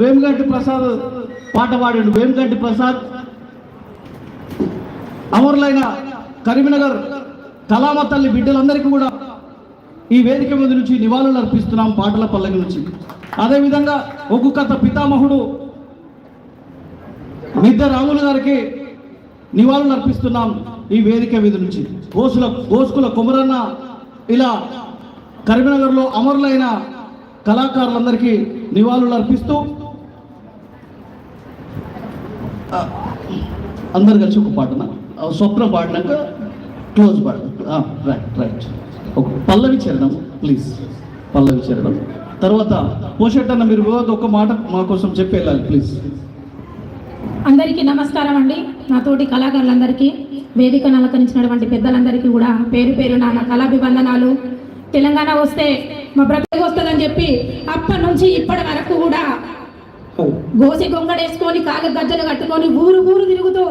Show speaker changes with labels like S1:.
S1: వేమిగంటి ప్రసాద్ పాట పాడాడు. వేమిగంటి ప్రసాద్. అమరులైన కరీంనగర్ కళామ తల్లి బిడ్డలందరికీ కూడా ఈ వేదిక మీద నుంచి నివాళులు అర్పిస్తున్నాం పాటల పల్లకి నుంచి. అదేవిధంగా ఒక్కొక్క కథ పితామహుడు మిద్ద రాములు గారికి నివాళులు అర్పిస్తున్నాం ఈ వేదిక మీద నుంచి. గోసుల గోసుకుల కుమరన్న ఇలా కరీంనగర్లో అమరులైన కళాకారులందరికీ నివాళులు అర్పిస్తూ అందరు కలిసి ఒక పాటన స్వప్న పాడినాక క్లోజ్ పాడదాం రైట్ రైట్ ఒక పల్లవి చరణం ప్లీజ్ పల్లవి చరణం. తర్వాత పోషెట్టన్న మీరు ఒక మాట మా కోసం చెప్పి వెళ్ళాలి ప్లీజ్
S2: అందరికీ నమస్కారం అండి. నాతోటి కళాకారులందరికీ వేదికను అలంకరించినటువంటి పెద్దలందరికీ కూడా పేరు పేరు నా కళాభివందనాలు. తెలంగాణ వస్తే మా బ్రతుకు వస్తుందని చెప్పి అప్పటి నుంచి ఇప్పటి వరకు కూడా గోసి గొంగడేసుకొని కాళ్ళ గజ్జలు కట్టుకొని ఊరు ఊరు తిరుగుతూ